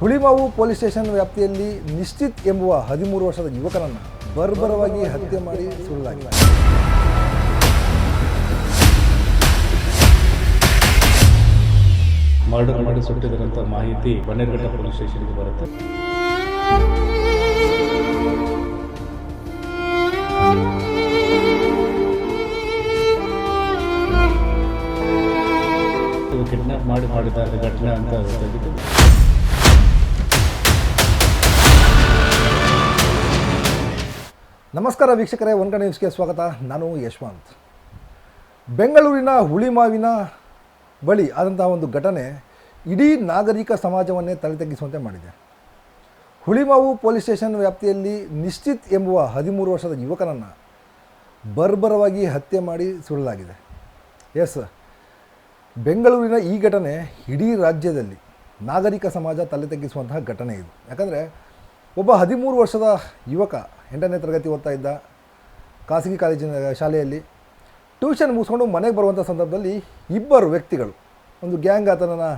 Hulimavu police station ವ್ಯಾಪ್ತಿಯಲ್ಲಿ ನಿಶ್ಚಿತ್ ಎಂಬುವ ಹದಿಮೂರು ವರ್ಷದ ಯುವಕನನ್ನು ಬರ್ಬರವಾಗಿ ಹತ್ಯೆ ಮಾಡಿ ಸುಳ್ಳಾಗಿಲ್ಲ ಮರ್ಡರ್ ಮಾಡಿ ಸುಟ್ಟಿದ್ರಂತ ಮಾಹಿತಿ ಬನ್ನೇರುಘಟ್ಟ ಪೊಲೀಸ್ ಸ್ಟೇಷನ್ಗೆ ಬರುತ್ತೆ. ಕಿಡ್ನಾಪ್ ಮಾಡಿ ಮಾಡಿದ ಘಟನೆ ಅಂತ ನಮಸ್ಕಾರ ವೀಕ್ಷಕರೇ ಒನ್ ಕಡೆ ನ್ಯೂಸ್ಗೆ ಸ್ವಾಗತ. ನಾನು ಯಶವಂತ್. ಬೆಂಗಳೂರಿನ ಹುಳಿಮಾವಿನ ಬಳಿ ಆದಂತಹ ಒಂದು ಘಟನೆ ಇಡೀ ನಾಗರಿಕ ಸಮಾಜವನ್ನೇ ತಲೆತಗ್ಗಿಸುವಂತೆ ಮಾಡಿದೆ. ಹುಳಿಮಾವು ಪೊಲೀಸ್ ಸ್ಟೇಷನ್ ವ್ಯಾಪ್ತಿಯಲ್ಲಿ ನಿಶ್ಚಿತ್ ಎಂಬುವ ಹದಿಮೂರು ವರ್ಷದ ಯುವಕನನ್ನು ಬರ್ಬರವಾಗಿ ಹತ್ಯೆ ಮಾಡಿ ಸುಳ್ಳಲಾಗಿದೆ ಎಸ್, ಬೆಂಗಳೂರಿನ ಈ ಘಟನೆ ಇಡೀ ರಾಜ್ಯದಲ್ಲಿ ನಾಗರಿಕ ಸಮಾಜ ತಲೆ ತಗ್ಗಿಸುವಂತಹ ಘಟನೆ ಇದು. ಯಾಕಂದರೆ ಒಬ್ಬ ಹದಿಮೂರು ವರ್ಷದ ಯುವಕ ಎಂಟನೇ ತರಗತಿ ಓದ್ತಾ ಇದ್ದ ಖಾಸಗಿ ಕಾಲೇಜಿನ ಶಾಲೆಯಲ್ಲಿ ಟ್ಯೂಷನ್ ಮುಗಿಸ್ಕೊಂಡು ಮನೆಗೆ ಬರುವಂಥ ಸಂದರ್ಭದಲ್ಲಿ ಇಬ್ಬರು ವ್ಯಕ್ತಿಗಳು, ಒಂದು ಗ್ಯಾಂಗ್ ಆತನನ್ನು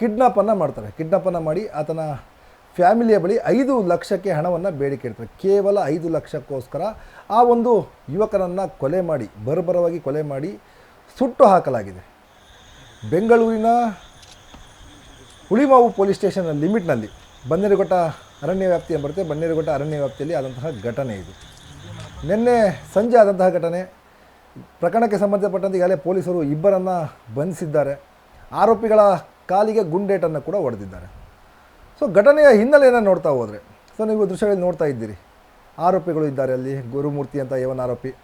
ಕಿಡ್ನಾಪನ್ನು ಮಾಡ್ತಾರೆ. ಕಿಡ್ನಾಪನ್ನು ಮಾಡಿ ಆತನ ಫ್ಯಾಮಿಲಿಯ ಬಳಿ ಐದು ಲಕ್ಷಕ್ಕೆ ಹಣವನ್ನು ಬೇಡಿಕೆ ಇಡ್ತಾರೆ. ಕೇವಲ ಐದು ಲಕ್ಷಕ್ಕೋಸ್ಕರ ಆ ಒಂದು ಯುವಕನನ್ನು ಕೊಲೆ ಮಾಡಿ, ಬರ್ಬರವಾಗಿ ಕೊಲೆ ಮಾಡಿ ಸುಟ್ಟು ಹಾಕಲಾಗಿದೆ. ಬೆಂಗಳೂರಿನ ಹುಳಿಮಾವು ಪೊಲೀಸ್ ಸ್ಟೇಷನ್ ಲಿಮಿಟ್ನಲ್ಲಿ ಬನ್ನೇರುಘಟ್ಟ ಅರಣ್ಯ ವ್ಯಾಪ್ತಿ ಬರುತ್ತೆ. ಬನ್ನೇರುಘಟ್ಟ ಅರಣ್ಯ ವ್ಯಾಪ್ತಿಯಲ್ಲಿ ಆದಂತಹ ಘಟನೆ ಇದು. ನಿನ್ನೆ ಸಂಜೆ ಆದಂತಹ ಘಟನೆ. ಪ್ರಕರಣಕ್ಕೆ ಸಂಬಂಧಪಟ್ಟಂತೆ ಈಗಾಗಲೇ ಪೊಲೀಸರು ಇಬ್ಬರನ್ನು ಬಂಧಿಸಿದ್ದಾರೆ. ಆರೋಪಿಗಳ ಕಾಲಿಗೆ ಗುಂಡೇಟನ್ನು ಕೂಡ ಹೊಡೆದಿದ್ದಾರೆ ಸೊ, ಘಟನೆಯ ಹಿನ್ನೆಲೆಯನ್ನು ನೋಡ್ತಾ ಹೋದರೆ, ಸೊ, ನೀವು ದೃಶ್ಯಗಳಲ್ಲಿ ನೋಡ್ತಾ ಇದ್ದೀರಿ. ಆರೋಪಿಗಳು ಇದ್ದಾರೆ ಅಲ್ಲಿ, ಗುರುಮೂರ್ತಿ ಅಂತ ಯವನ ಆರೋಪಿ.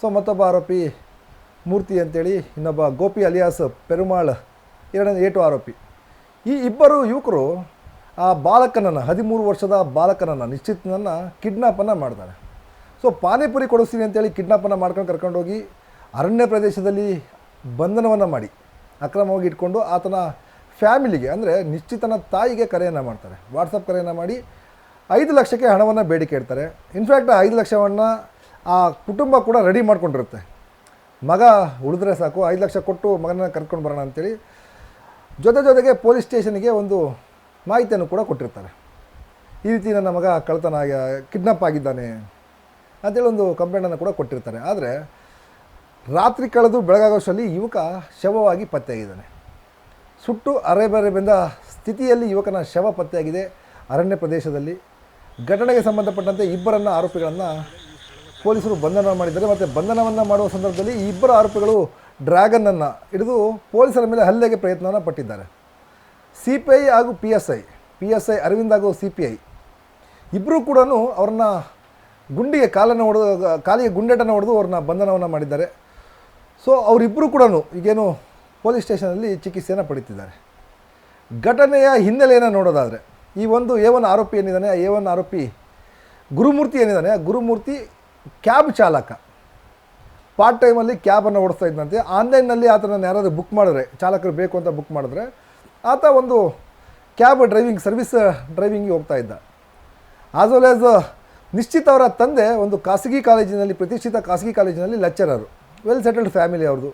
ಸೊ, ಮತ್ತೊಬ್ಬ ಆರೋಪಿ, ಮೂರ್ತಿ ಅಂತೇಳಿ, ಇನ್ನೊಬ್ಬ ಗೋಪಿ ಅಲಿಯಾಸ್ ಪೆರುಮಾಳ್, ಎರಡನೇ ಏಟು ಆರೋಪಿ. ಈ ಇಬ್ಬರು ಯುವಕರು ಆ ಬಾಲಕನನ್ನು, ಹದಿಮೂರು ವರ್ಷದ ಬಾಲಕನನ್ನು, ನಿಶ್ಚಿತನನ್ನು ಕಿಡ್ನಾಪನ್ನು ಮಾಡ್ತಾರೆ. ಸೊ ಪಾನಿಪುರಿ ಕೊಡಿಸ್ತೀನಿ ಅಂತೇಳಿ ಕಿಡ್ನಾಪನ್ನು ಮಾಡ್ಕೊಂಡು ಕರ್ಕೊಂಡೋಗಿ ಅರಣ್ಯ ಪ್ರದೇಶದಲ್ಲಿ ಬಂಧನವನ್ನು ಮಾಡಿ, ಅಕ್ರಮವಾಗಿ ಇಟ್ಕೊಂಡು ಆತನ ಫ್ಯಾಮಿಲಿಗೆ ಅಂದರೆ ನಿಶ್ಚಿತನ ತಾಯಿಗೆ ಕರೆಯನ್ನು ಮಾಡ್ತಾರೆ. ವಾಟ್ಸಪ್ ಕರೆಯನ್ನು ಮಾಡಿ ಐದು ಲಕ್ಷಕ್ಕೆ ಹಣವನ್ನು ಬೇಡಿಕೆ ಇಡ್ತಾರೆ. ಇನ್ಫ್ಯಾಕ್ಟ್ ಐದು ಲಕ್ಷವನ್ನು ಆ ಕುಟುಂಬ ಕೂಡ ರೆಡಿ ಮಾಡ್ಕೊಂಡಿರುತ್ತೆ. ಮಗ ಉಳಿದ್ರೆ ಸಾಕು, ಐದು ಲಕ್ಷ ಕೊಟ್ಟು ಮಗನ ಕರ್ಕೊಂಡು ಬರೋಣ ಅಂತೇಳಿ ಜೊತೆ ಜೊತೆಗೆ ಪೊಲೀಸ್ ಸ್ಟೇಷನ್ಗೆ ಒಂದು ಮಾಹಿತಿಯನ್ನು ಕೂಡ ಕೊಟ್ಟಿರ್ತಾರೆ. ಈ ರೀತಿ ನನ್ನ ಮಗ ಕಳ್ತನ ಕಿಡ್ನಾಪ್ ಆಗಿದ್ದಾನೆ ಅಂತೇಳಿ ಒಂದು ಕಂಪ್ಲೇಂಟನ್ನು ಕೂಡ ಕೊಟ್ಟಿರ್ತಾರೆ. ಆದರೆ ರಾತ್ರಿ ಕಳೆದು ಬೆಳಗಾಗೋಷ್ಟರಲ್ಲಿ ಯುವಕ ಶವವಾಗಿ ಪತ್ತೆಯಾಗಿದ್ದಾನೆ. ಸುಟ್ಟು ಅರೆಬರೆ ಬೆಂದ ಸ್ಥಿತಿಯಲ್ಲಿ ಯುವಕನ ಶವ ಪತ್ತೆಯಾಗಿದೆ. ಅರಣ್ಯ ಪ್ರದೇಶದಲ್ಲಿ ಘಟನೆಗೆ ಸಂಬಂಧಪಟ್ಟಂತೆ ಇಬ್ಬರನ್ನು ಆರೋಪಿಗಳನ್ನು ಪೊಲೀಸರು ಬಂಧನ ಮಾಡಿದ್ದಾರೆ. ಮತ್ತು ಬಂಧನವನ್ನು ಮಾಡುವ ಸಂದರ್ಭದಲ್ಲಿ ಈ ಇಬ್ಬರು ಆರೋಪಿಗಳು ಡ್ರ್ಯಾಗನ್ನನ್ನು ಹಿಡಿದು ಪೊಲೀಸರ ಮೇಲೆ ಹಲ್ಲೆಗೆ ಪ್ರಯತ್ನವನ್ನು ಪಟ್ಟಿದ್ದಾರೆ. ಸಿ ಪಿ ಐ ಹಾಗೂ P S I, P S I Aravind ಹಾಗೂ ಸಿ ಪಿ ಐ ಇಬ್ಬರೂ ಕೂಡ ಅವ್ರನ್ನ ಗುಂಡಿಗೆ ಕಾಲನ್ನು ಹೊಡೆದು, ಕಾಲಿಗೆ ಗುಂಡೇಟನ್ನು ಹೊಡೆದು ಅವ್ರನ್ನ ಬಂಧನವನ್ನು ಮಾಡಿದ್ದಾರೆ. ಸೊ ಅವರಿಬ್ಬರೂ ಕೂಡ ಈಗೇನು ಪೊಲೀಸ್ ಸ್ಟೇಷನಲ್ಲಿ ಚಿಕಿತ್ಸೆಯನ್ನು ಪಡೀತಿದ್ದಾರೆ. ಘಟನೆಯ ಹಿನ್ನೆಲೆಯನ್ನು ನೋಡೋದಾದರೆ, ಈ ಒಂದು ಎ ಒನ್ ಆರೋಪಿ ಏನಿದ್ದಾನೆ, ಆ ಎ ಒನ್ ಆರೋಪಿ ಗುರುಮೂರ್ತಿ ಏನಿದ್ದಾನೆ ಗುರುಮೂರ್ತಿ ಕ್ಯಾಬ್ ಚಾಲಕ. ಪಾರ್ಟ್ ಟೈಮಲ್ಲಿ ಕ್ಯಾಬನ್ನು ಓಡಿಸ್ತಾ ಇದ್ದಂತೆ ಆನ್ಲೈನ್ನಲ್ಲಿ ಆತನನ್ನು ಯಾರಾದರೂ ಬುಕ್ ಮಾಡಿದ್ರೆ, ಚಾಲಕರು ಬೇಕು ಅಂತ ಬುಕ್ ಮಾಡಿದ್ರೆ ಆತ ಒಂದು ಕ್ಯಾಬ್ ಡ್ರೈವಿಂಗ್, ಸರ್ವಿಸ್ ಡ್ರೈವಿಂಗಿಗೆ ಹೋಗ್ತಾ ಇದ್ದ. ಆಸ್ ವೆಲ್ ಆಸ್ ನಿಶ್ಚಿತ್ ಅವರ ತಂದೆ ಒಂದು ಖಾಸಗಿ ಕಾಲೇಜಿನಲ್ಲಿ, ಪ್ರತಿಷ್ಠಿತ ಖಾಸಗಿ ಕಾಲೇಜಿನಲ್ಲಿ ಲೆಕ್ಚರರು ವೆಲ್ ಸೆಟಲ್ಡ್ ಫ್ಯಾಮಿಲಿ ಅವ್ರದ್ದು.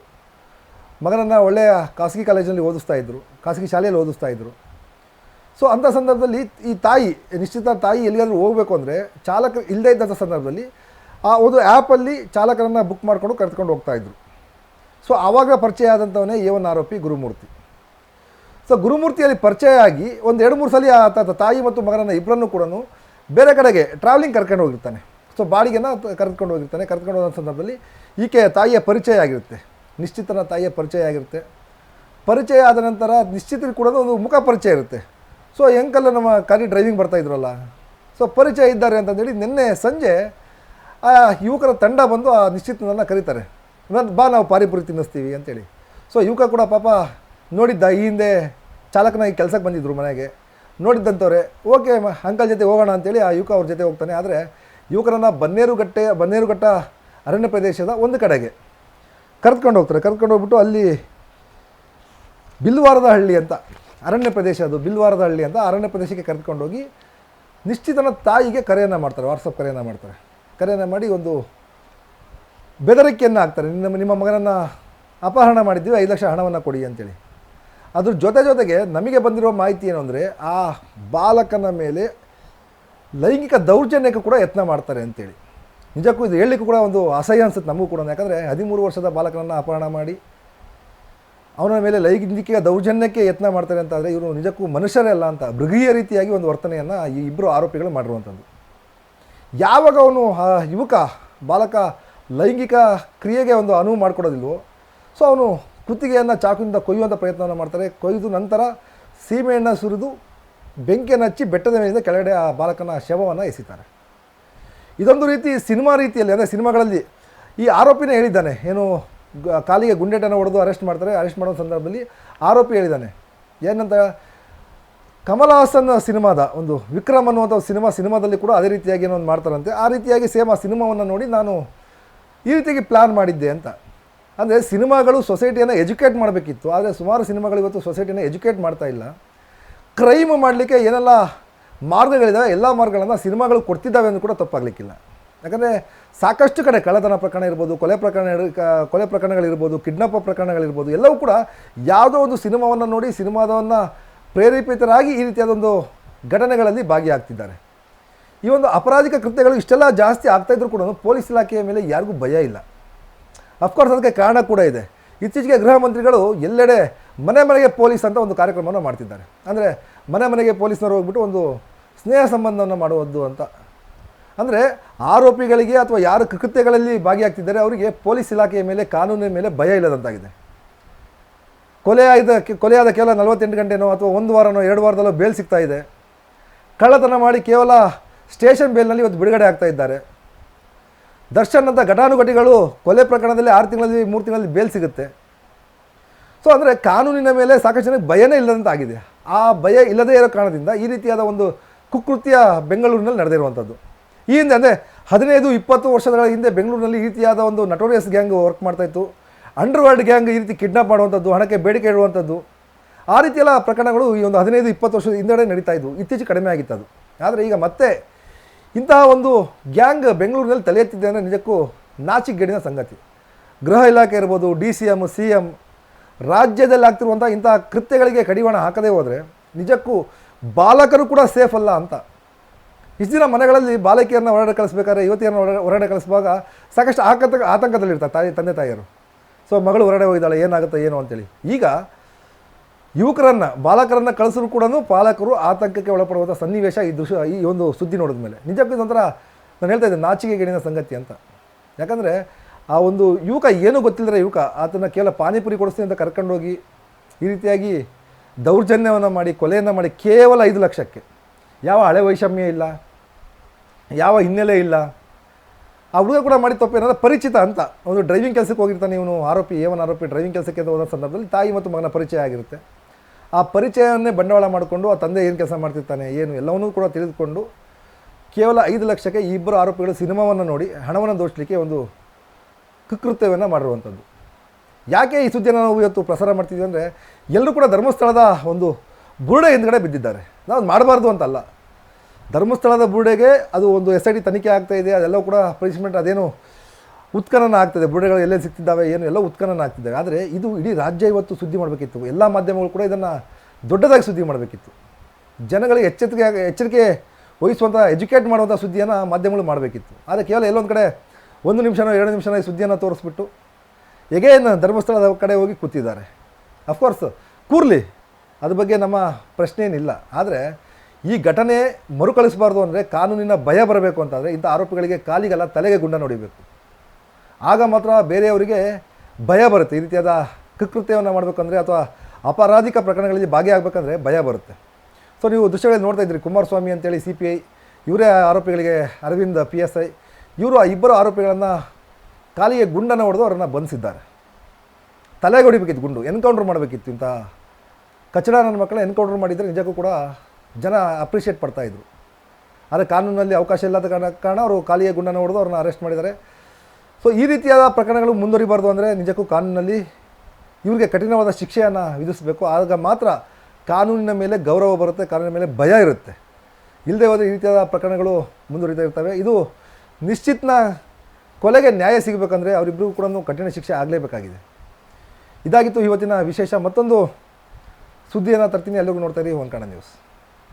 ಮಗನನ್ನು ಒಳ್ಳೆಯ ಖಾಸಗಿ ಕಾಲೇಜಿನಲ್ಲಿ ಓದಿಸ್ತಾ ಇದ್ದರು ಖಾಸಗಿ ಶಾಲೆಯಲ್ಲಿ ಓದಿಸ್ತಾ ಇದ್ದರು ಸೊ ಅಂಥ ಸಂದರ್ಭದಲ್ಲಿ ಈ ತಾಯಿ, ನಿಶ್ಚಿತ ತಾಯಿ ಎಲ್ಲಿಗಾದರೂ ಹೋಗಬೇಕು ಅಂದರೆ ಚಾಲಕ ಇಲ್ಲದೇ ಇದ್ದಂಥ ಸಂದರ್ಭದಲ್ಲಿ ಆ ಒಂದು ಆ್ಯಪಲ್ಲಿ ಚಾಲಕರನ್ನು ಬುಕ್ ಮಾಡಿಕೊಂಡು ಕರೆದುಕೊಂಡು ಹೋಗ್ತಾಯಿದ್ರು ಸೊ ಆವಾಗ ಪರಿಚಯ ಆದಂಥವನೇ ಎ ಒನ್ ಆರೋಪಿ ಗುರುಮೂರ್ತಿ. ಸೊ ಗುರುಮೂರ್ತಿಯಲ್ಲಿ ಪರಿಚಯ ಆಗಿ ಒಂದು ಎರಡು ಮೂರು ಸಲ ಆತ ತಾಯಿ ಮತ್ತು ಮಗನನ್ನು ಇಬ್ಬರನ್ನು ಕೂಡ ಬೇರೆ ಕಡೆಗೆ ಟ್ರಾವೆಲಿಂಗ್ ಕರ್ಕೊಂಡು ಹೋಗಿರ್ತಾನೆ. ಸೊ ಬಾಡಿಗೆನ ಕರೆದುಕೊಂಡು ಹೋಗಿರ್ತಾನೆ. ಕರೆದುಕೊಂಡು ಹೋದ ಸಂದರ್ಭದಲ್ಲಿ ಈಕೆಯ ತಾಯಿಯ ಪರಿಚಯ ಆಗಿರುತ್ತೆ. ನಿಶ್ಚಿತನ ತಾಯಿಯ ಪರಿಚಯ ಆಗಿರುತ್ತೆ. ಪರಿಚಯ ಆದ ನಂತರ ನಿಶ್ಚಿತರಿಗೆ ಕೂಡ ಒಂದು ಮುಖ ಪರಿಚಯ ಇರುತ್ತೆ. ಸೊ ಎಂಕಲ್ಲ ನಮ್ಮ ಕಾರಿ ಡ್ರೈವಿಂಗ್ ಬರ್ತಾ ಇದ್ರಲ್ಲ. ಸೊ ಪರಿಚಯ ಇದ್ದಾರೆ ಅಂತಂದೇಳಿ ನಿನ್ನೆ ಸಂಜೆ ಆ ಯುವಕರ ತಂಡ ಬಂದು ಆ ನಿಶ್ಚಿತನನ್ನು ಕರೀತಾರೆ. ಬಾ, ನಾವು ಪಾನಿಪುರಿ ತಿನ್ನಿಸ್ತೀವಿ ಅಂತೇಳಿ. ಸೊ ಯುವಕ ಕೂಡ ಪಾಪ ನೋಡಿದ್ದ ಈ ಹಿಂದೆ ಚಾಲಕನಾಗಿ ಕೆಲಸಕ್ಕೆ ಬಂದಿದ್ದರು ಮನೆಗೆ. ನೋಡಿದ್ದಂಥವ್ರೆ ಓಕೆ ಅಂಕಲ್ ಜೊತೆ ಹೋಗೋಣ ಅಂತೇಳಿ ಆ ಯುವಕ ಅವ್ರ ಜೊತೆ ಹೋಗ್ತಾನೆ. ಆದರೆ ಯುವಕರನ್ನು ಬನ್ನೇರುಘಟ್ಟೆ, ಬನ್ನೇರುಘಟ್ಟ ಅರಣ್ಯ ಪ್ರದೇಶದ ಒಂದು ಕಡೆಗೆ ಕರೆದುಕೊಂಡು ಹೋಗ್ತಾರೆ. ಕರೆದುಕೊಂಡು ಹೋಗ್ಬಿಟ್ಟು ಅಲ್ಲಿ ಬಿಲ್ವಾರದ ಹಳ್ಳಿ ಅಂತ, ಅರಣ್ಯ ಪ್ರದೇಶ ಅದು, ಬಿಲ್ವಾರದ ಹಳ್ಳಿ ಅಂತ ಅರಣ್ಯ ಪ್ರದೇಶಕ್ಕೆ ಕರೆದುಕೊಂಡೋಗಿ ನಿಶ್ಚಿತನ ತಾಯಿಗೆ ಕರೆಯನ್ನು ಮಾಡ್ತಾರೆ ವಾಟ್ಸಪ್ ಕರೆಯನ್ನು ಮಾಡ್ತಾರೆ. ಕರೆಯನ್ನು ಮಾಡಿ ಒಂದು ಬೆದರಿಕೆಯನ್ನು ಹಾಕ್ತಾರೆ. ನಿಮ್ಮ ನಿಮ್ಮ ಮಗನನ್ನು ಅಪಹರಣ ಮಾಡಿದ್ದೀವಿ, ಐದು ಲಕ್ಷ ಹಣವನ್ನು ಕೊಡಿ ಅಂತೇಳಿ. ಅದ್ರ ಜೊತೆ ಜೊತೆಗೆ ನಮಗೆ ಬಂದಿರುವ ಮಾಹಿತಿ ಏನು ಅಂದರೆ ಆ ಬಾಲಕನ ಮೇಲೆ ಲೈಂಗಿಕ ದೌರ್ಜನ್ಯಕ್ಕೂ ಕೂಡ ಯತ್ನ ಮಾಡ್ತಾರೆ ಅಂತೇಳಿ. ನಿಜಕ್ಕೂ ಇದು ಹೇಳಲಿಕ್ಕೂ ಕೂಡ ಒಂದು ಅಸಹ್ಯ ಅನ್ಸುತ್ತೆ ನಮಗೂ ಕೂಡ. ಯಾಕಂದರೆ ಹದಿಮೂರು ವರ್ಷದ ಬಾಲಕನನ್ನು ಅಪಹರಣ ಮಾಡಿ ಅವನ ಮೇಲೆ ಲೈಂಗಿಕ ದೌರ್ಜನ್ಯಕ್ಕೆ ಯತ್ನ ಮಾಡ್ತಾರೆ ಅಂತಾದರೆ ಇವರು ನಿಜಕ್ಕೂ ಮನುಷ್ಯರೇ ಅಲ್ಲ ಅಂತ ಮೃಗೀಯ ರೀತಿಯಾಗಿ ಒಂದು ವರ್ತನೆಯನ್ನು ಈ ಇಬ್ಬರು ಆರೋಪಿಗಳು ಮಾಡಿರುವಂಥದ್ದು. ಯಾವಾಗ ಅವನು ಯುವಕ, ಬಾಲಕ ಲೈಂಗಿಕ ಕ್ರಿಯೆಗೆ ಒಂದು ಅನುವು ಮಾಡಿಕೊಡೋದಿಲ್ವೋ ಸೊ ಅವನು ಕುತ್ತಿಗೆಯನ್ನು ಚಾಕುವಿಂದ ಕೊಯ್ಯುವಂಥ ಪ್ರಯತ್ನವನ್ನು ಮಾಡ್ತಾರೆ. ಕೊಯ್ದು ನಂತರ ಸೀಮೆಯನ್ನು ಸುರಿದು ಬೆಂಕಿಯನ್ನು ಹಚ್ಚಿ ಬೆಟ್ಟದ ಮೇಲಿಂದ ಕೆಳಗಡೆ ಆ ಬಾಲಕನ ಶವವನ್ನು ಎಸಿತಾರೆ. ಇದೊಂದು ರೀತಿ ಸಿನಿಮಾ ರೀತಿಯಲ್ಲಿ, ಅಂದರೆ ಸಿನಿಮಾಗಳಲ್ಲಿ ಈ ಆರೋಪಿನೇ ಹೇಳಿದ್ದಾನೆ. ಏನು ಕಾಲಿಗೆ ಗುಂಡೇಟನ್ನು ಹೊಡೆದು ಅರೆಸ್ಟ್ ಮಾಡ್ತಾರೆ. ಅರೆಸ್ಟ್ ಮಾಡೋ ಸಂದರ್ಭದಲ್ಲಿ ಆರೋಪಿ ಹೇಳಿದ್ದಾನೆ. ಏನಂತ ಕಮಲ್ ಹಾಸನ್ ಸಿನಿಮಾದ ಒಂದು ವಿಕ್ರಮ್ ಅನ್ನುವಂಥ ಸಿನಿಮಾ ಸಿನಿಮಾದಲ್ಲಿ ಕೂಡ ಅದೇ ರೀತಿಯಾಗಿ ಏನೋ ಒಂದು ಮಾಡ್ತಾರಂತೆ. ಆ ರೀತಿಯಾಗಿ ಸೇಮ್ ಆ ಸಿನಿಮಾವನ್ನು ನೋಡಿ ನಾನು ಈ ರೀತಿಯಾಗಿ ಪ್ಲ್ಯಾನ್ ಮಾಡಿದ್ದೆ ಅಂತ. ಅಂದರೆ ಸಿನಿಮಾಗಳು ಸೊಸೈಟಿಯನ್ನು ಎಜುಕೇಟ್ ಮಾಡಬೇಕಿತ್ತು, ಆದರೆ ಸುಮಾರು ಸಿನಿಮಾಗಳು ಇವತ್ತು ಸೊಸೈಟಿನ ಎಜುಕೇಟ್ ಮಾಡ್ತಾ ಇಲ್ಲ. ಕ್ರೈಮ್ ಮಾಡಲಿಕ್ಕೆ ಏನೆಲ್ಲ ಮಾರ್ಗಗಳಿದ್ದಾವೆ ಎಲ್ಲ ಮಾರ್ಗಗಳನ್ನು ಸಿನಿಮಾಗಳು ಕೊಡ್ತಿದ್ದಾವೆ ಅಂದು ಕೂಡ ತಪ್ಪಾಗಲಿಕ್ಕಿಲ್ಲ. ಯಾಕಂದರೆ ಸಾಕಷ್ಟು ಕಡೆ ಕಳ್ಳತನ ಪ್ರಕರಣ ಇರ್ಬೋದು, ಕೊಲೆ ಪ್ರಕರಣ ಕೊಲೆ ಪ್ರಕರಣಗಳಿರ್ಬೋದು ಕಿಡ್ನಾಪ್ ಪ್ರಕರಣಗಳಿರ್ಬೋದು ಎಲ್ಲವೂ ಕೂಡ ಯಾವುದೋ ಒಂದು ಸಿನಿಮಾವನ್ನು ನೋಡಿ ಸಿನಿಮಾದವನ್ನು ಪ್ರೇರೇಪಿತರಾಗಿ ಈ ರೀತಿಯಾದ ಒಂದು ಘಟನೆಗಳಲ್ಲಿ ಭಾಗಿಯಾಗ್ತಿದ್ದಾರೆ. ಈ ಒಂದು ಅಪರಾಧಿಕ ಕೃತ್ಯಗಳು ಇಷ್ಟೆಲ್ಲ ಜಾಸ್ತಿ ಆಗ್ತಾಯಿದ್ರು ಕೂಡ ಪೊಲೀಸ್ ಇಲಾಖೆಯ ಮೇಲೆ ಯಾರಿಗೂ ಭಯ ಇಲ್ಲ. ಅಫ್ಕೋರ್ಸ್ ಅದಕ್ಕೆ ಕಾರಣ ಕೂಡ ಇದೆ. ಇತ್ತೀಚೆಗೆ ಗೃಹ ಮಂತ್ರಿಗಳು ಎಲ್ಲೆಡೆ ಮನೆ ಮನೆಗೆ ಪೊಲೀಸ್ ಅಂತ ಒಂದು ಕಾರ್ಯಕ್ರಮವನ್ನು ಮಾಡ್ತಿದ್ದಾರೆ. ಅಂದರೆ ಮನೆ ಮನೆಗೆ ಪೊಲೀಸ್ನವರು ಹೋಗ್ಬಿಟ್ಟು ಒಂದು ಸ್ನೇಹ ಸಂಬಂಧವನ್ನು ಮಾಡುವುದು ಅಂತ. ಅಂದರೆ ಆರೋಪಿಗಳಿಗೆ ಅಥವಾ ಯಾರು ಕೃತ್ಯಗಳಲ್ಲಿ ಭಾಗಿಯಾಗ್ತಿದ್ದಾರೆ, ಅವರಿಗೆ ಪೊಲೀಸ್ ಇಲಾಖೆಯ ಮೇಲೆ, ಕಾನೂನಿನ ಮೇಲೆ ಭಯ ಇಲ್ಲದಂತಾಗಿದೆ. ಕೊಲೆ ಆಯ್ದ ಕೊಲೆಯಾದ ಕೇವಲ ನಲವತ್ತೆಂಟು ಗಂಟೆನೋ ಅಥವಾ ಒಂದು ವಾರನೋ, ಎರಡು ವಾರದಲ್ಲೋ ಬೇಲ್ ಸಿಗ್ತಾ ಇದೆ. ಕಳ್ಳತನ ಮಾಡಿ ಕೇವಲ ಸ್ಟೇಷನ್ ಬೇಲ್ನಲ್ಲಿ ಇವತ್ತು ಬಿಡುಗಡೆ ಆಗ್ತಾ ಇದ್ದಾರೆ. ದರ್ಶನ್ ಅಂತ ಘಟಾನುಘಟಿಗಳು ಕೊಲೆ ಪ್ರಕರಣದಲ್ಲಿ ಆರು ತಿಂಗಳಲ್ಲಿ, ಮೂರು ತಿಂಗಳಲ್ಲಿ ಬೇಲ್ ಸಿಗುತ್ತೆ. ಸೊ ಅಂದರೆ ಕಾನೂನಿನ ಮೇಲೆ ಸಾಕಷ್ಟು ಜನಕ್ಕೆ ಭಯನೇ ಇಲ್ಲದಂತಾಗಿದೆ. ಆ ಭಯ ಇಲ್ಲದೇ ಇರೋ ಕಾರಣದಿಂದ ಈ ರೀತಿಯಾದ ಒಂದು ಕುಕೃತ್ಯ ಬೆಂಗಳೂರಿನಲ್ಲಿ ನಡೆದಿರುವಂಥದ್ದು. ಈ ಹಿಂದೆ ಅಂದರೆ ಹದಿನೈದು, ಇಪ್ಪತ್ತು ವರ್ಷಗಳ ಹಿಂದೆ ಬೆಂಗಳೂರಿನಲ್ಲಿ ಈ ರೀತಿಯಾದ ಒಂದು ನಟೋರಿಯಸ್ ಗ್ಯಾಂಗ್ ವರ್ಕ್ ಮಾಡ್ತಾಯಿತ್ತು ಅಂಡರ್ವರ್ಲ್ಡ್ ಗ್ಯಾಂಗ್ ಈ ರೀತಿ ಕಿಡ್ನಾಪ್ ಮಾಡುವಂಥದ್ದು, ಹಣಕ್ಕೆ ಬೇಡಿಕೆ ಇಡುವಂಥದ್ದು. ಆ ರೀತಿಯೆಲ್ಲ ಪ್ರಕರಣಗಳು ಈ ಒಂದು ಹದಿನೈದು, ಇಪ್ಪತ್ತು ವರ್ಷದ ಹಿಂದಡೆ ನಡೀತಾ ಇದ್ವು. ಇತ್ತೀಚೆಗೆ ಕಡಿಮೆ ಆಗಿತ್ತು ಅದು. ಆದರೆ ಈಗ ಮತ್ತೆ ಇಂತಹ ಒಂದು ಗ್ಯಾಂಗ್ ಬೆಂಗಳೂರಿನಲ್ಲಿ ತಲೆ ಎತ್ತಿದೆ ಅಂದರೆ ನಿಜಕ್ಕೂ ನಾಚಿಕೆಗೇಡಿನ ಸಂಗತಿ. ಗೃಹ ಇಲಾಖೆ ಇರ್ಬೋದು, D C M C M ರಾಜ್ಯದಲ್ಲಿ ಆಗ್ತಿರುವಂಥ ಇಂತಹ ಕೃತ್ಯಗಳಿಗೆ ಕಡಿವಾಣ ಹಾಕದೇ ಹೋದರೆ ನಿಜಕ್ಕೂ ಬಾಲಕರು ಕೂಡ ಸೇಫ್ ಅಲ್ಲ ಅಂತ. ಇಷ್ಟು ದಿನ ಮನೆಗಳಲ್ಲಿ ಬಾಲಕಿಯರನ್ನ ಹೊರಗಡೆ ಕಳಿಸ್ಬೇಕಾದ್ರೆ ಯುವತಿಯನ್ನು ಹೊರಡೆ ಕಳಿಸುವಾಗ ಸಾಕಷ್ಟು ಆತಂಕ ಆತಂಕದಲ್ಲಿರ್ತಾರೆ ತಾಯಿ, ತಂದೆ ತಾಯಿಯರು. ಸೊ ಮಗಳು ಹೊರಡೆ ಹೋಗಿದ್ದಾಳೆ, ಏನಾಗುತ್ತೆ ಏನು ಅಂತೇಳಿ. ಈಗ ಯುವಕರನ್ನು, ಬಾಲಕರನ್ನು ಕಳಿಸಿದ್ರು ಕೂಡ ಪಾಲಕರು ಆತಂಕಕ್ಕೆ ಒಳಪಡುವಂಥ ಸನ್ನಿವೇಶ ಈ ದೃಶ್ಯ, ಈ ಒಂದು ಸುದ್ದಿ ನೋಡಿದ ಮೇಲೆ. ನಿಜಕ್ಕೂ ನಂತರ ನಾನು ಹೇಳ್ತಾ ಇದ್ದೆ, ನಾಚಿಕೆಗೇಡಿನ ಸಂಗತಿ ಅಂತ. ಯಾಕಂದರೆ ಆ ಒಂದು ಯುವಕ ಏನೂ ಗೊತ್ತಿಲ್ಲದ್ರೆ ಯುವಕ, ಆತನ ಕೇವಲ ಪಾನಿಪುರಿ ಕೊಡಿಸ್ತೀನಿ ಅಂತ ಕರ್ಕೊಂಡೋಗಿ ಈ ರೀತಿಯಾಗಿ ದೌರ್ಜನ್ಯವನ್ನು ಮಾಡಿ, ಕೊಲೆಯನ್ನು ಮಾಡಿ ಕೇವಲ ಐದು ಲಕ್ಷಕ್ಕೆ. ಯಾವ ಹಳೆ ವೈಷಮ್ಯ ಇಲ್ಲ, ಯಾವ ಹಿನ್ನೆಲೆ ಇಲ್ಲ. ಆ ಹುಡುಗ ಕೂಡ ಮಾಡಿ ತಪ್ಪೇನಂದ್ರೆ ಪರಿಚಿತ ಅಂತ. ಒಂದು ಡ್ರೈವಿಂಗ್ ಕೆಲಸಕ್ಕೆ ಹೋಗಿರ್ತಾನೆ, ಇವನು ಆರೋಪಿ ಏವನ್ ಆರೋಪಿ ಡ್ರೈವಿಂಗ್ ಕೆಲಸಕ್ಕೆ ಅಂತ ಹೋದ ಸಂದರ್ಭದಲ್ಲಿ ತಾಯಿ ಮತ್ತು ಮಗನ ಪರಿಚಯ ಆಗಿರುತ್ತೆ. ಆ ಪರಿಚಯವನ್ನೇ ಬಂಡವಾಳ ಮಾಡಿಕೊಂಡು ಆ ತಂದೆ ಏನು ಕೆಲಸ ಮಾಡ್ತಿರ್ತಾನೆ, ಏನು ಎಲ್ಲವನ್ನೂ ಕೂಡ ತಿಳಿದುಕೊಂಡು ಕೇವಲ ಐದು ಲಕ್ಷಕ್ಕೆ ಈ ಇಬ್ಬರು ಆರೋಪಿಗಳು ಸಿನಿಮಾವನ್ನು ನೋಡಿ ಹಣವನ್ನು ದೋಷಲಿಕ್ಕೆ ಒಂದು ಕುಕೃತ್ಯವನ್ನು ಮಾಡಿರುವಂಥದ್ದು. ಯಾಕೆ ಈ ಸುದ್ದಿಯನ್ನು ನಾವು ಇವತ್ತು ಪ್ರಸಾರ ಮಾಡ್ತಿದ್ವಿ ಅಂದರೆ ಎಲ್ಲರೂ ಕೂಡ ಧರ್ಮಸ್ಥಳದ ಒಂದು ಬುರುಡೆ ಹಿಂದ್ಗಡೆ ಬಿದ್ದಿದ್ದಾರೆ. ನಾವು ಮಾಡಬಾರ್ದು ಅಂತಲ್ಲ. ಧರ್ಮಸ್ಥಳದ ಬುರುಡೆಗೆ ಅದು ಒಂದು ಎಸ್ ಐ ಟಿ ತನಿಖೆ ಆಗ್ತಾ ಇದೆ, ಅದೆಲ್ಲವೂ ಕೂಡ ಪನಿಷ್ಮೆಂಟ್ ಅದೇನು ಉತ್ಖನನ ಆಗ್ತದೆ. ಬುಡಗಳು ಎಲ್ಲೆಲ್ಲಿ ಸಿಗ್ತಿದ್ದಾವೆ, ಏನು, ಎಲ್ಲ ಉತ್ಖನನ ಆಗ್ತಿದ್ದಾವೆ ಆದರೆ ಇದು ಇಡೀ ರಾಜ್ಯ ಇವತ್ತು ಸುದ್ದಿ ಮಾಡಬೇಕಿತ್ತು. ಎಲ್ಲ ಮಾಧ್ಯಮಗಳು ಕೂಡ ಇದನ್ನು ದೊಡ್ಡದಾಗಿ ಸುದ್ದಿ ಮಾಡಬೇಕಿತ್ತು. ಜನಗಳಿಗೆ ಎಚ್ಚರಿಕೆ ಎಚ್ಚರಿಕೆ ವಹಿಸುವಂಥ ಎಜುಕೇಟ್ ಮಾಡುವಂಥ ಸುದ್ದಿಯನ್ನು ಮಾಧ್ಯಮಗಳು ಮಾಡಬೇಕಿತ್ತು. ಆದರೆ ಕೇವಲ ಎಲ್ಲೊಂದು ಕಡೆ ಒಂದು ನಿಮಿಷನೋ, ಎರಡು ನಿಮಿಷನೋ ಈ ಸುದ್ದಿಯನ್ನು ತೋರಿಸ್ಬಿಟ್ಟು ಎಗೇನ್ ಧರ್ಮಸ್ಥಳದ ಕಡೆ ಹೋಗಿ ಕೂತಿದ್ದಾರೆ. ಅಫ್ಕೋರ್ಸ್ ಕೂರ್ಲಿ. ಅದ್ರ ಬಗ್ಗೆ ನಮ್ಮ ಪ್ರಶ್ನೆ ಏನಿಲ್ಲ. ಆದರೆ ಈ ಘಟನೆ ಮರುಕಳಿಸಬಾರ್ದು ಅಂದರೆ ಕಾನೂನಿನ ಭಯ ಬರಬೇಕು ಅಂತಂದರೆ ಇಂಥ ಆರೋಪಿಗಳಿಗೆ ಕಾಲಿಗೆಲ್ಲ ತಲೆಗೆ ಗುಂಡ ನೋಡಿಬೇಕು. ಆಗ ಮಾತ್ರ ಬೇರೆಯವರಿಗೆ ಭಯ ಬರುತ್ತೆ. ಈ ರೀತಿಯಾದ ಕೃತ್ಯವನ್ನು ಮಾಡಬೇಕಂದ್ರೆ ಅಥವಾ ಅಪರಾಧಿಕ ಪ್ರಕರಣಗಳಲ್ಲಿ ಭಾಗಿಯಾಗಬೇಕಂದ್ರೆ ಭಯ ಬರುತ್ತೆ. ಸೊ ನೀವು ದೃಶ್ಯಗಳಲ್ಲಿ ನೋಡ್ತಾ ಇದ್ದೀರಿ, ಕುಮಾರಸ್ವಾಮಿ ಅಂತೇಳಿ ಸಿ ಪಿ ಐ ಇವರೇ ಆರೋಪಿಗಳಿಗೆ ಅರವಿಂದ್ ಪಿ ಎಸ್ ಐ ಇವರು ಆ ಇಬ್ಬರು ಆರೋಪಿಗಳನ್ನು ಕಾಲಿಗೆ ಗುಂಡನ್ನು ಹೊಡೆದು ಅವರನ್ನು ಬಂಧಿಸಿದ್ದಾರೆ. ತಲೆಗೆ ಹೊಡಿಬೇಕಿತ್ತು ಗುಂಡು, ಎನ್ಕೌಂಟ್ರ್ ಮಾಡಬೇಕಿತ್ತು ಇಂಥ ಕಚಡ ನನ್ನ ಮಕ್ಕಳ ಎನ್ಕೌಂಟ್ರ್ ಮಾಡಿದರೆ ನಿಜಕ್ಕೂ ಕೂಡ ಜನ ಅಪ್ರಿಷಿಯೇಟ್ ಪಡ್ತಾಯಿದ್ರು ಆದರೆ ಕಾನೂನಲ್ಲಿ ಅವಕಾಶ ಇಲ್ಲದ ಕಾರಣ ಕಾರಣ ಅವರು ಕಾಲಿಗೆ ಗುಂಡನ್ನು ಹೊಡೆದು ಅವ್ರನ್ನ ಅರೆಸ್ಟ್ ಮಾಡಿದ್ದಾರೆ. ಸೊ ಈ ರೀತಿಯಾದ ಪ್ರಕರಣಗಳು ಮುಂದುವರಿಬಾರ್ದು ಅಂದರೆ ನಿಜಕ್ಕೂ ಕಾನೂನಲ್ಲಿ ಇವರಿಗೆ ಕಠಿಣವಾದ ಶಿಕ್ಷೆಯನ್ನು ವಿಧಿಸಬೇಕು. ಆಗ ಮಾತ್ರ ಕಾನೂನಿನ ಮೇಲೆ ಗೌರವ ಬರುತ್ತೆ, ಕಾನೂನಿನ ಮೇಲೆ ಭಯ ಇರುತ್ತೆ. ಇಲ್ಲದೆ ಹೋದರೆ ಈ ರೀತಿಯಾದ ಪ್ರಕರಣಗಳು ಮುಂದುವರಿತಾ ಇರ್ತವೆ. ಇದು ನಿಶ್ಚಿತನ ಕೊಲೆಗೆ ನ್ಯಾಯ ಸಿಗಬೇಕಂದ್ರೆ ಅವರಿಬ್ಬರಿಗೂ ಕೂಡ ಕಠಿಣ ಶಿಕ್ಷೆ ಆಗಲೇಬೇಕಾಗಿದೆ. ಇದಾಗಿತ್ತು ಇವತ್ತಿನ ವಿಶೇಷ ಮತ್ತೊಂದು ಸುದ್ದಿಯನ್ನು ತರ್ತೀನಿ. ಎಲ್ಲರಿಗೂ ನೋಡ್ತಾ ಇರಿ ಒಂದು ನ್ಯೂಸ್.